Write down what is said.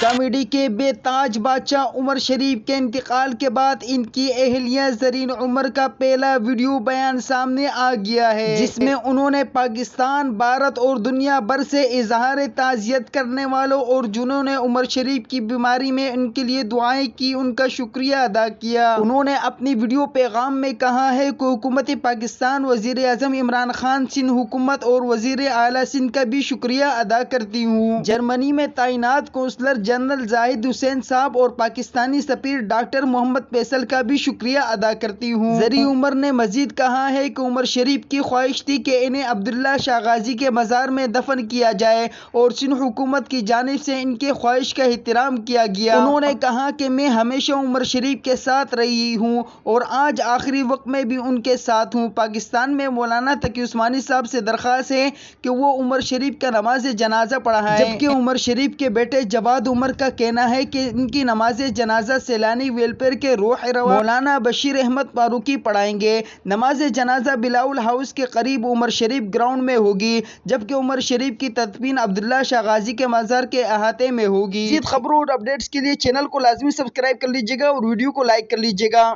Comedy کے بے تاج بادشاہ عمر شریف کے انتقال کے بعد ان کی اہلیہ زرین عمر کا پہلا ویڈیو بیان سامنے آ گیا ہے، جس میں انہوں نے پاکستان، بھارت اور دنیا بھر سے اظہار تعزیت کرنے والوں اور جنہوں نے عمر شریف کی بیماری میں ان کے لیے دعائیں کی، ان کا شکریہ ادا کیا۔ انہوں نے اپنی ویڈیو پیغام میں کہا ہے کہ حکومت پاکستان، وزیر اعظم عمران خان سندھ حکومت اور وزیر اعلیٰ سندھ کا بھی شکریہ ادا کرتی ہوں۔ جرمنی میں تعینات قونصلر جنرل زاہد حسین صاحب اور پاکستانی سفیر ڈاکٹر محمد فیصل کا بھی شکریہ ادا کرتی ہوں۔ زرین عمر نے مزید کہا ہے کہ عمر شریف کی خواہش تھی کہ انہیں عبداللہ شاہ غازی کے مزار میں دفن کیا جائے اور سندھ حکومت کی جانب سے ان کی خواہش کا احترام کیا گیا۔ انہوں نے کہا کہ میں ہمیشہ عمر شریف کے ساتھ رہی ہوں اور آج آخری وقت میں بھی ان کے ساتھ ہوں۔ پاکستان میں مولانا تقی عثمانی صاحب سے درخواست ہے کہ وہ عمر شریف کا نماز جنازہ پڑھائیں۔ جبکہ عمر شریف کے بیٹے جواد عمر کا کہنا ہے کہ ان کی نماز جنازہ سیلانی ویلفیئر کے روح روا مولانا بشیر احمد فاروقی پڑھائیں گے۔ نماز جنازہ بلاول ہاؤس کے قریب عمر شریف گراؤنڈ میں ہوگی، جبکہ عمر شریف کی تدفین عبداللہ شاہ غازی کے مزار کے احاطے میں ہوگی۔ خبروں اور اپڈیٹس کے لیے چینل کو لازمی سبسکرائب کر لیجیے گا اور ویڈیو کو لائک کر لیجیے گا۔